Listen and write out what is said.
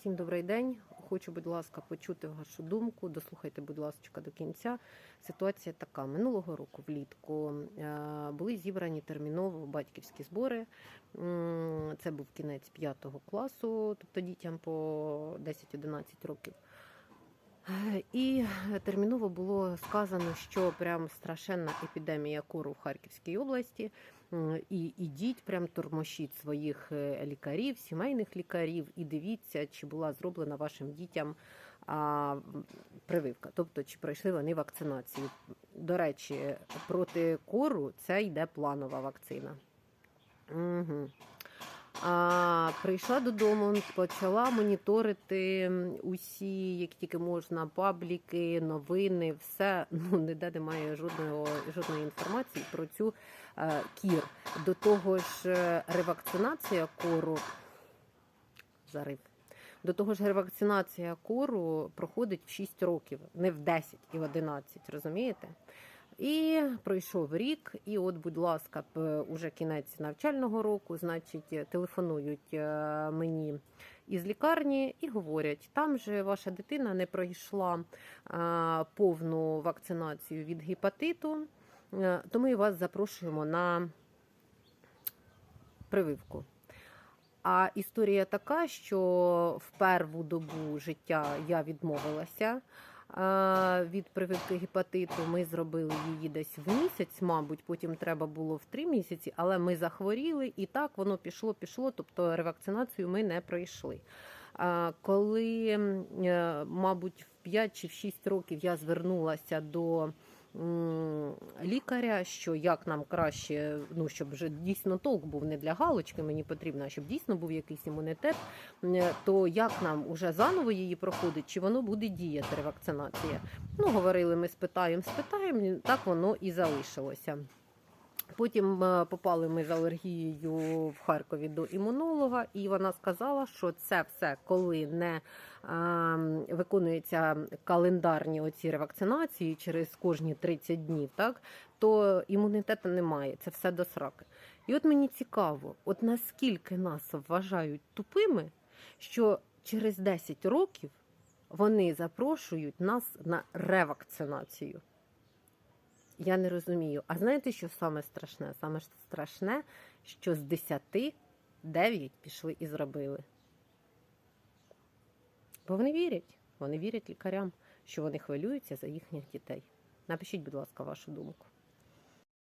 Всім добрий день. Хочу, будь ласка, почути вашу думку. Дослухайте, будь ласка, до кінця. Ситуація така: минулого року, влітку, е, були зібрані терміново батьківські збори. Це був кінець 5 класу, тобто дітям по 10-11 років. І терміново було сказано, що прям страшенна епідемія кору в Харківській області. М, І ідіть, прям тормошіть своїх е, лікарів, сімейних лікарів, і дивіться, чи була зроблена вашим дітям а, прививка, тобто чи пройшли вони вакцинацію. До речі, проти кору це йде планова вакцина. Угу. А, прийшла додому, почала моніторити усі, як тільки можна, пабліки, новини, все. Ну ніде немає жодного жодної інформації про цю е, кір. До того ж, е, ревакцинація кору зарив. До того ж, ревакцинація кору проходить в 6 років, не в 10 і в 11, розумієте? І пройшов рік, і от, будь ласка, уже кінець навчального року, значить, телефонують е, мені із лікарні і говорять, там же ваша дитина не пройшла е, повну вакцинацію від гепатиту, е, то ми вас запрошуємо на прививку. А історія така, що в перву добу життя я відмовилася від прививки гепатиту. Ми зробили її десь в місяць, мабуть, потім треба було в три місяці, але ми захворіли, і так воно пішло, пішло. Тобто ревакцинацію ми не пройшли. Коли, е, мабуть, в 5 чи в 6 років я звернулася до лікаря, що як нам краще, ну щоб вже дійсно толк був не для галочки, мені потрібно, а щоб дійсно був якийсь імунітет, то як нам уже заново її проходить, чи воно буде діяти ревакцинація? Ну, говорили, ми спитаємо, спитаємо, так воно і залишилося. Потім е, попали ми з алергією в Харкові до імунолога, і вона сказала, що це все, коли не ем, виконуються календарні оці ревакцинації через кожні 30 днів, так то імунітету немає. Це все до сраки. І от мені цікаво, от наскільки нас вважають тупими, що через 10 років вони запрошують нас на ревакцинацію. Я не розумію. А знаєте, що саме страшне? Саме страшне, що з 10 9 пішли і зробили. Бо вони вірять. Вони вірять лікарям, що вони хвилюються за їхніх дітей. Напишіть, будь ласка, вашу думку.